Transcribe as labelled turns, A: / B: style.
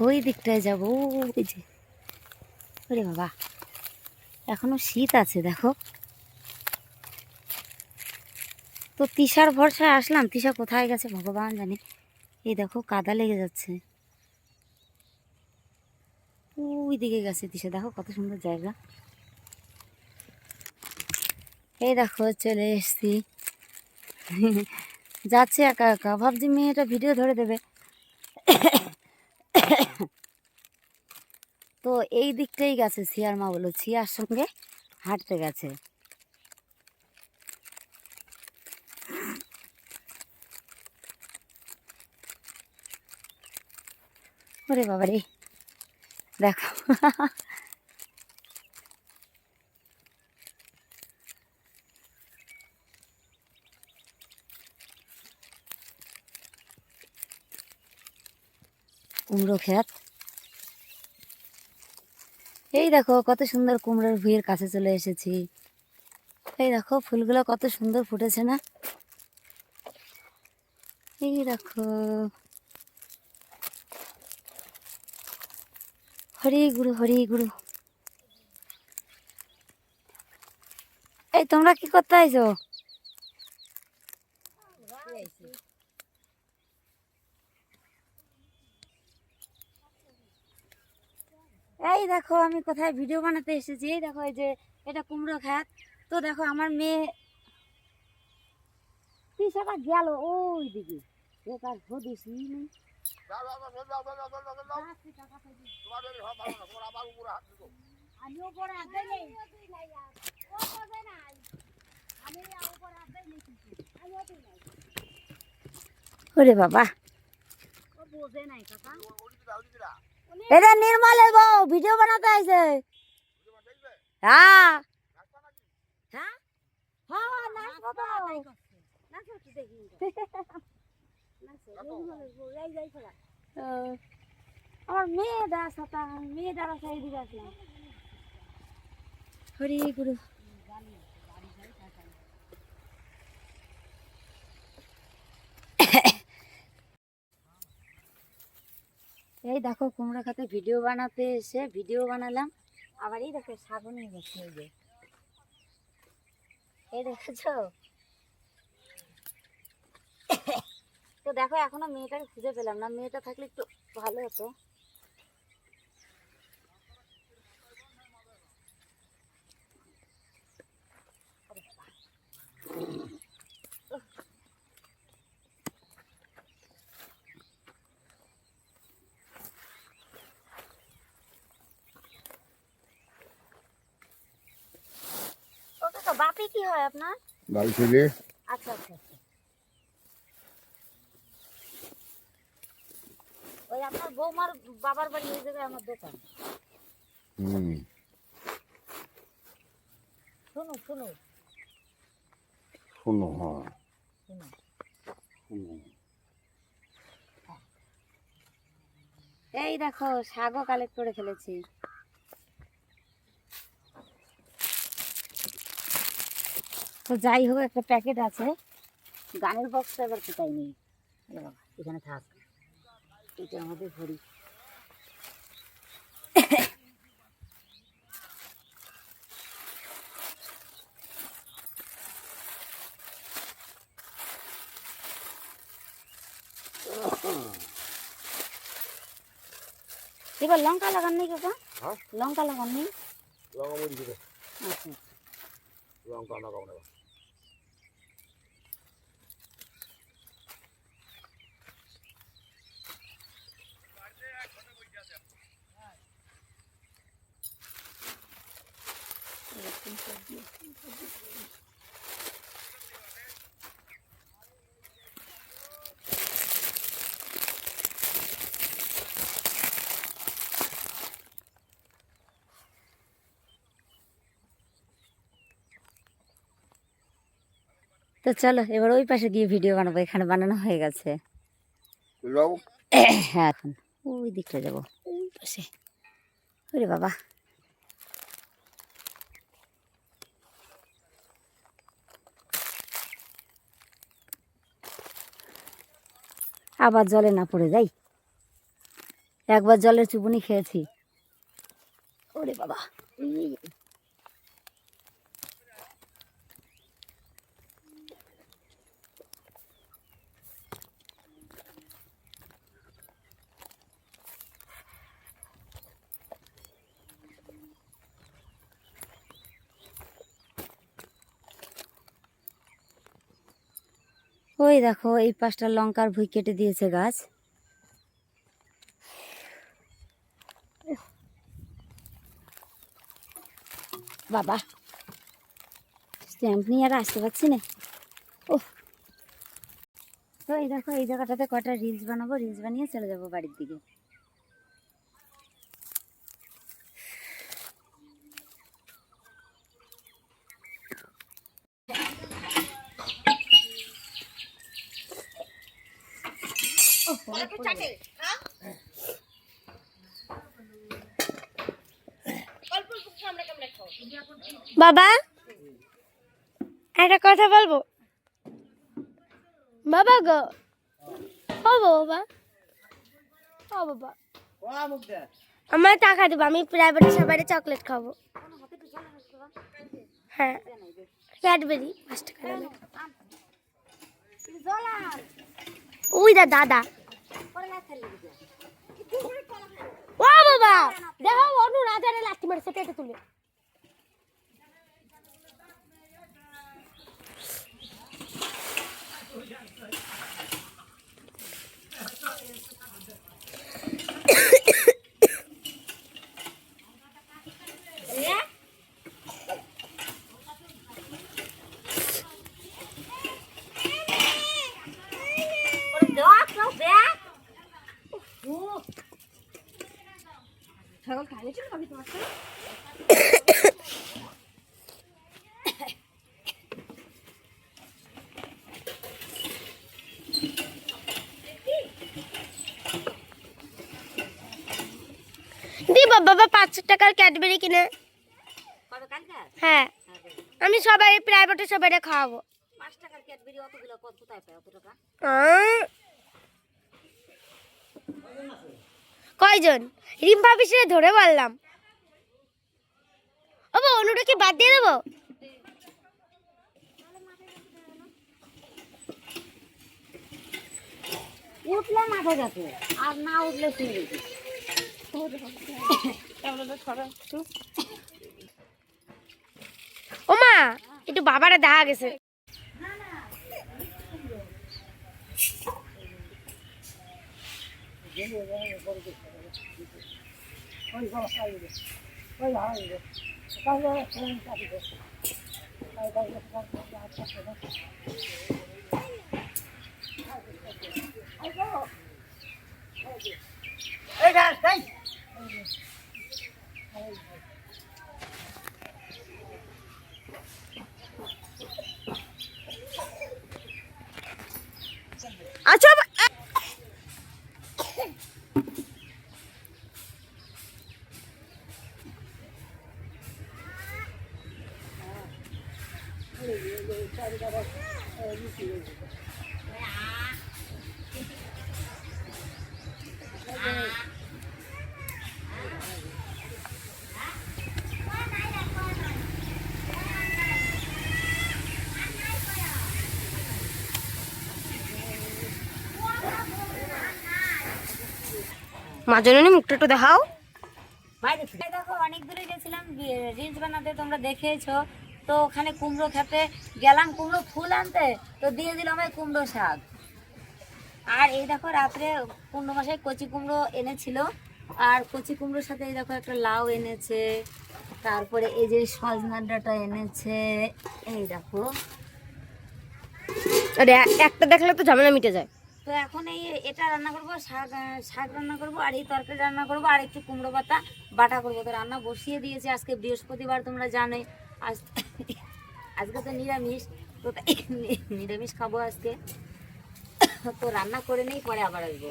A: ওই দিকটায় যাব ওই যে। ওরে বাবা, এখনও শীত আছে, দেখো। তো তিশার ভরসায় আসলাম। তিশা কোথায় গেছে ভগবান জানে। এই দেখো, কাদা লেগে যাচ্ছে। ওই দিকে গেছে তিশা, দেখো কত সুন্দর জায়গা। এই দেখো, চলে এসছি। যাচ্ছে একা একা। ভাবছি মেয়েটা ভিডিও ধরে দেবে। তো এই দিকটাই গেছে সিয়ার মা বলো সিয়ার সঙ্গে হাঁটতে গেছে। ওরে বাবারে দেখো। কুমড়ো ক্ষেত। এই দেখো, কত সুন্দর কুমড়োর ভুঁইয়ের কাছে চলে এসেছি। এই দেখো, ফুলগুলো কত সুন্দর ফুটেছে না? এই দেখো। হরি গুরু হরি গুরু। এই তোমরা কি করতে আইছো? এই দেখো আমি কোথায় ভিডিও বানাতে এসেছি। এই দেখো এই যে এটা কুমড়ো খাত তো দেখো আমার মেয়ে পিসাটা গেল ওই দিকে নেই। আমি উপরে হাতে নেই ওরে বাবা। এটা নির্মলের বউ, ভিডিও বানাতে আইছে। হ্যাঁ। হ্যাঁ? হ্যাঁ আমার মেয়ে দাস মেয়ে দাঁড়া সেই দিকে আসলাম। হরি গুরু। এই দেখো কুমড়ো খাতে ভিডিও বানাতে এসে ভিডিও বানালাম। আবার এই দেখো সাবুন গেছে এই যে। এই তো দেখো, এখনও মেয়েটাকে খুঁজে পেলাম না। মেয়েটা থাকলে একটু ভালো হতো। ও কাকা কি হয় আপনার?
B: বাড়ি ছেলে
A: আচ্ছা আচ্ছা আচ্ছা। ওই আপনার বৌমার বাবার বাড়ি ওই জায়গায় আমার দোকান।
B: হুম।
A: শুনো শুনো।
B: শোনো হ্যাঁ।
A: শুনো। এই দেখো শাকও কালেক্ট করে ফেলেছি। তো যাই হোক একটা প্যাকেট আছে। গানের বক্সটা এবার কোথায় নেই? বাবা এখানে থাক। এটা আমাদের ভরি এবার লঙ্কা লাগান নেই কাকা?
B: হ্যাঁ?
A: লঙ্কা লাগান নেই
B: লঙ্কা দিবে
A: আচ্ছা।
B: লঙ্কা লাগাবো না
A: তো চলো এবার ওই পাশে গিয়ে ভিডিও বানাবো এখানে বানানো হয়ে গেছে। হ্যাঁ এখন ওই দিকটা যাব ওই পাশে। ওরে বাবা। আবার জলে না পড়ে যাই। একবার জলের চুপুনি খেয়েছি। ওরে বাবা। ওই দেখো, এই পাঁচটা লঙ্কার ভুই কেটে দিয়েছে গাছ। বাবা স্ট্যাম্প নিয়ে আর আসতে পারছি না। ও তো এই দেখো, এই জায়গাটাতে কটা রিলস বানাবো রিলস বানিয়ে চলে যাব বাড়ির দিকে।
C: বাবা, একটা কথা বলব? বাবা গো। ও বাবা। ও বাবা। আমার টাকা দেবো, আমি প্রাইভেটে সবাই চকলেট খাব। হ্যাঁ। ক্যাডবেরি পাঁচ ওই দা দাদা। ও বাবা, দেখো, অনু রাজারে লাঠি মারছে, পেটে তুলে।
A: ছাগল খাইয়েছিল আমি তোমার
C: দি বাবা পাঁচশো টাকার ক্যাডবেরি কিনে। হ্যাঁ। আমি সবাই প্রাইভেটে সবাই খাওয়াবো। কয়জন? রিম্পা পিছনে ধরে বললাম। ও অনুটা কি বাদ দিয়ে দেবো?
A: উঠলে মাঠে যাচ্ছে আর না উঠলে শুয়ে দিচ্ছে
C: ও মা একটু বাবারা দেখা গেছে। আচ্ছা মা জননী মুখটা একটু দেখাও।
A: দেখো অনেক দূরে গেছিলাম রিলস বানাতে তোমরা দেখেছ তো ওখানে কুমড়ো খেতে গেলাম কুমড়ো ফুল আনতে। তো দিয়ে দিল আমায় কুমড়ো শাক। আর এই দেখো রাত্রে কুমড়ো মশাই কচি কুমড়ো এনেছিল। আর কচি কুমড়োর সাথে এই দেখো একটা লাউ এনেছে। তারপরে এই যে সজনার ডাটা এনেছে। এই দেখো।
C: আরে একটা দেখলে তো ঝামেলা মিটে যায়।
A: তো এখন এই এটা রান্না করব শাক শাক রান্না করব আর এই তরকারি রান্না করব আর একটু কুমড়ো পাতা বাটা করব। তো রান্না বসিয়ে দিয়েছি। আজকে বৃহস্পতিবার তোমরা জানোই। আজ আজকে তো নিরামিষ। তো নিরামিষ খাব আজকে। তো রান্না করে নেই, পরে আবার আসব।